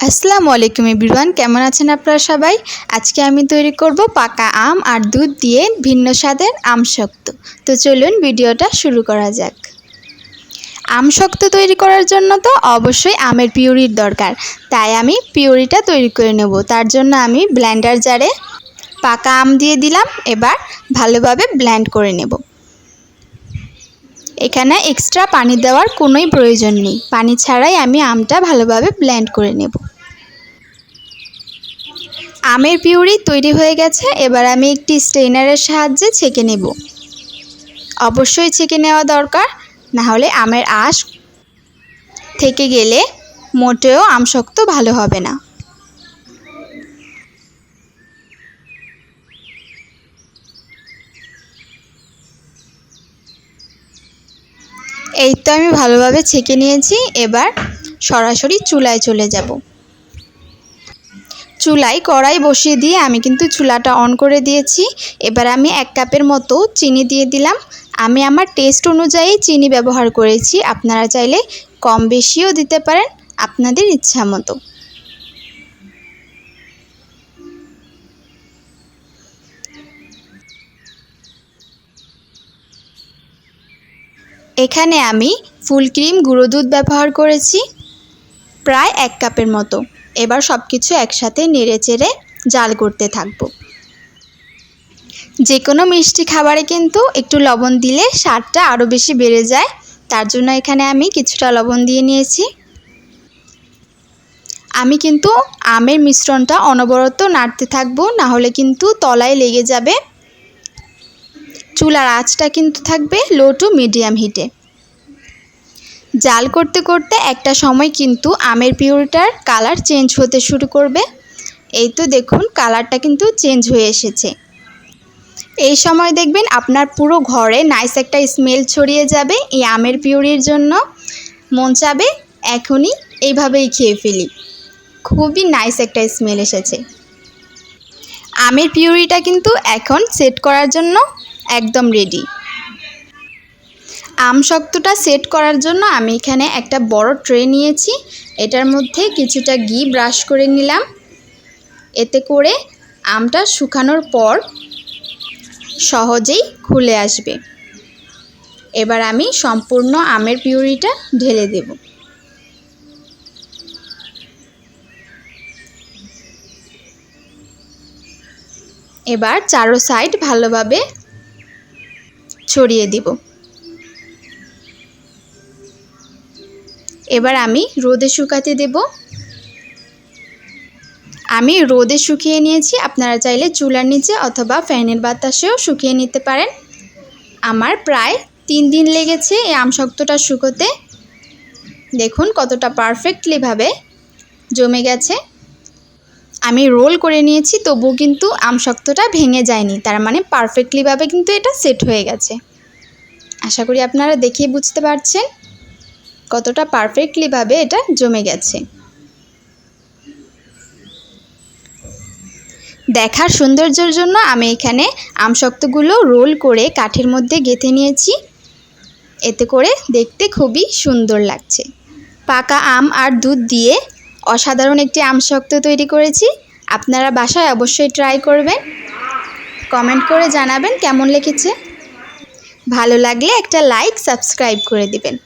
আসসালামু আলাইকুম এভরিওয়ান, কেমন আছেন আপনারা সবাই? আজকে আমি তৈরি করব পাকা আম আর দুধ দিয়ে ভিন্ন স্বাদের আম শক্ত। তো চলুন ভিডিওটা শুরু করা যাক। আম শক্ত তৈরি করার জন্য তো অবশ্যই আমের পিউরির দরকার। তাই আমি পিউরিটা তৈরি করে নেব। তার জন্য আমি ব্লেন্ডার জারে পাকা আম দিয়ে দিলাম। এবার ভালোভাবে ব্ল্যান্ড করে নেব। এখানে এক্সট্রা পানি দেওয়ার কোনোই প্রয়োজন নেই। পানি ছাড়াই আমি আমটা ভালোভাবে ব্লেন্ড করে নেব। আমের পিউরি তৈরি হয়ে গেছে, এবার আমি একটি স্ট্রেনারের সাহায্যে ছেঁকে নেব। অবশ্যই ছেঁকে নেওয়া দরকার, না হলে আমের আঁশ থেকে গেলে মোটেও আমশক্ত ভালো হবে না। এই তো আমি ভালোভাবে ছেঁকে নিয়েছি, এবার সরাসরি চুলায় চলে যাব। চুলায় কড়াই বসিয়ে দিয়ে আমি কিন্তু চুলাটা অন করে দিয়েছি। এবার আমি এক কাপের মতো চিনি দিয়ে দিলাম। আমি আমার টেস্ট অনুযায়ী চিনি ব্যবহার করেছি। আপনারা চাইলে কম বেশিও দিতে পারেন। আপনাদের ইচ্ছা মতো। এখানে আমি ফুল ক্রিম, গুঁড়ো দুধ ব্যবহার করেছি, প্রায় এক কাপের মতো। এবার সব কিছু একসাথে নেড়ে চেড়ে জাল করতে থাকব। যে কোনো মিষ্টি খাবারে কিন্তু একটু লবণ দিলে স্বাদটা আরও বেশি বেড়ে যায়। তার জন্য এখানে আমি কিছুটা লবণ দিয়ে নিয়েছি। আমি কিন্তু আমের মিশ্রণটা অনবরত নাড়তে থাকব, না হলে কিন্তু তলায় লেগে যাবে চুলার আঁচটা কিন্তু থাকবে লো টু মিডিয়াম হিটে জাল করতে করতে একটা সময় কিন্তু আমের পিউরিটার কালার চেঞ্জ হতে শুরু করবে। এই তো দেখুন কালারটা কিন্তু চেঞ্জ হয়ে এসেছে। এই সময় দেখবেন আপনার পুরো ঘরে নাইস একটা স্মেল ছড়িয়ে যাবে এই আমের পিউরির জন্য। মন চাবে এখনই এইভাবেই খেয়ে ফেলি। খুবই নাইস একটা স্মেল এসেছে। আমের পিউরিটা কিন্তু এখন সেট করার জন্য একদম রেডি আম শক্তটা সেট করার জন্য আমি এখানে একটা বড় ট্রে নিয়েছি। এটার মধ্যে কিছুটা ঘি ব্রাশ করে নিলাম। এতে করে আমটা শুকানোর পর সহজেই খুলে আসবে। এবার আমি সম্পূর্ণ আমের পিউরিটা ঢেলে দেব। এবার চারো সাইড ভালোভাবে ছড়িয়ে দিব। এবার আমি রোদে শুকাতে দেব। আমি রোদে শুকিয়ে নিয়েছি, আপনারা চাইলে চুলার নিচে অথবা ফ্যানের বাতাসেও শুকিয়ে নিতে পারেন। আমার প্রায় তিন দিন লেগেছে এই আমশক্তটা শুকোতে। দেখুন কতটা পারফেক্টলিভাবে জমে গেছে। আমি রোল করে নিয়েছি তবু কিন্তু আমশক্তটা ভেঙে যায়নি। তার মানে পারফেক্টলিভাবে কিন্তু এটা সেট হয়ে গেছে। আশা করি আপনারা দেখেই বুঝতে পারছেন কতটা পারফেক্টলিভাবে এটা জমে গেছে। দেখার সৌন্দর্যের জন্য আমি এখানে আমশক্তগুলো রোল করে কাঠের মধ্যে গেঁথে নিয়েছি। এতে করে দেখতে খুবই সুন্দর লাগছে। পাকা আম আর দুধ দিয়ে অসাধারণ একটি আমশক্ত তৈরি করেছি। আপনারা বাসায় অবশ্যই ট্রাই করবেন। কমেন্ট করে জানাবেন কেমন লেগেছে। ভালো লাগলে একটা লাইক সাবস্ক্রাইব করে দিবেন।